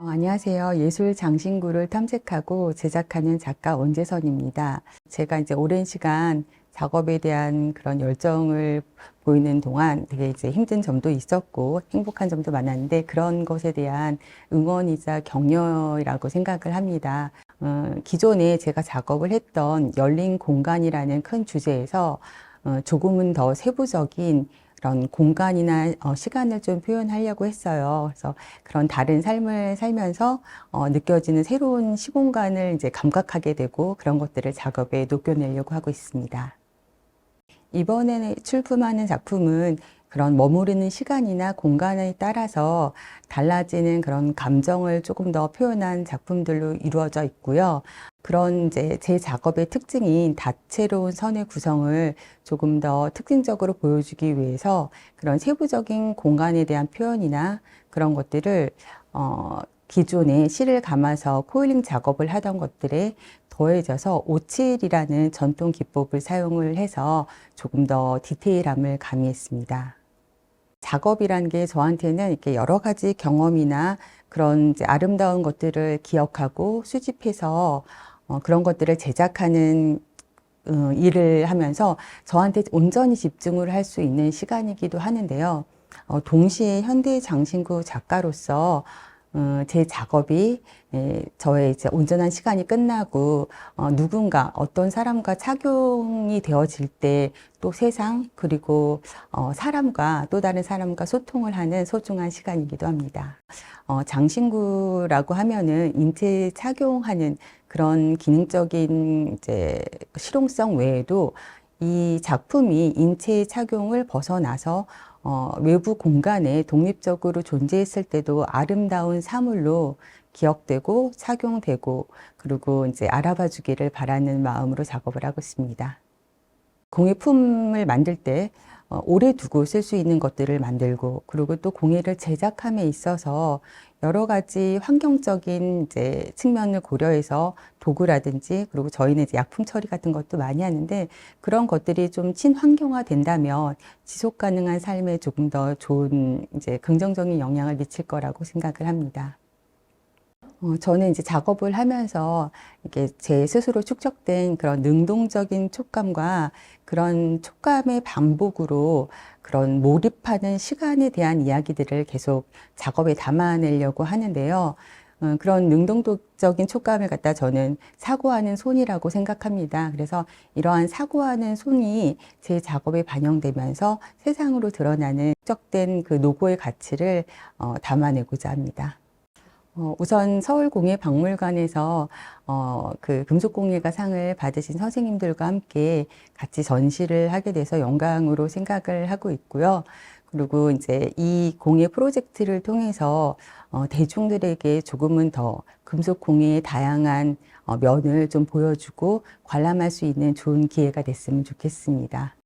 어, 안녕하세요. 예술 장신구를 탐색하고 제작하는 작가 원재선입니다. 제가 이제 오랜 시간 작업에 대한 그런 열정을 보이는 동안 되게 이제 힘든 점도 있었고 행복한 점도 많았는데 그런 것에 대한 응원이자 격려라고 생각을 합니다. 어, 기존에 제가 작업을 했던 열린 공간이라는 큰 주제에서 어, 조금은 더 세부적인 그런 공간이나 어, 시간을 좀 표현하려고 했어요. 그래서 그런 다른 삶을 살면서 어, 느껴지는 새로운 시공간을 이제 감각하게 되고 그런 것들을 작업에 녹여내려고 하고 있습니다. 이번에 출품하는 작품은 그런 머무르는 시간이나 공간에 따라서 달라지는 그런 감정을 조금 더 표현한 작품들로 이루어져 있고요. 그런 이제 제 작업의 특징인 다채로운 선의 구성을 조금 더 특징적으로 보여주기 위해서 그런 세부적인 공간에 대한 표현이나 그런 것들을 어, 기존에 실을 감아서 코일링 작업을 하던 것들에 더해져서 오칠이라는 전통 기법을 사용을 해서 조금 더 디테일함을 가미했습니다. 작업이라는 게 저한테는 이렇게 여러 가지 경험이나 그런 아름다운 것들을 기억하고 수집해서 어, 그런 것들을 제작하는 어, 일을 하면서 저한테 온전히 집중을 할 수 있는 시간이기도 하는데요. 어, 동시에 현대 장신구 작가로서 어, 제 작업이 에, 저의 이제 온전한 시간이 끝나고 어, 누군가 어떤 사람과 착용이 되어질 때 또 세상 그리고 어, 사람과 또 다른 사람과 소통을 하는 소중한 시간이기도 합니다. 어, 장신구라고 하면은 인체 착용하는 그런 기능적인 이제 실용성 외에도 이 작품이 인체 착용을 벗어나서 어, 외부 공간에 독립적으로 존재했을 때도 아름다운 사물로 기억되고 착용되고 그리고 이제 알아봐 주기를 바라는 마음으로 작업을 하고 있습니다. 공예품을 만들 때 어, 오래 두고 쓸 수 있는 것들을 만들고 그리고 또 공예를 제작함에 있어서 여러 가지 환경적인 이제 측면을 고려해서 도구라든지 그리고 저희는 이제 약품 처리 같은 것도 많이 하는데 그런 것들이 좀 친환경화 된다면 지속 가능한 삶에 조금 더 좋은 이제 긍정적인 영향을 미칠 거라고 생각을 합니다. 어, 저는 이제 작업을 하면서 이게 제 스스로 축적된 그런 능동적인 촉감과 그런 촉감의 반복으로 그런 몰입하는 시간에 대한 이야기들을 계속 작업에 담아내려고 하는데요. 어, 그런 능동적인 촉감을 갖다 저는 사고하는 손이라고 생각합니다. 그래서 이러한 사고하는 손이 제 작업에 반영되면서 세상으로 드러나는 축적된 그 노고의 가치를 어, 담아내고자 합니다. 어, 우선 서울공예박물관에서 어, 그 금속공예가 상을 받으신 선생님들과 함께 같이 전시를 하게 돼서 영광으로 생각을 하고 있고요. 그리고 이제 이 공예 프로젝트를 통해서 어, 대중들에게 조금은 더 금속 공예의 다양한 어, 면을 좀 보여주고 관람할 수 있는 좋은 기회가 됐으면 좋겠습니다.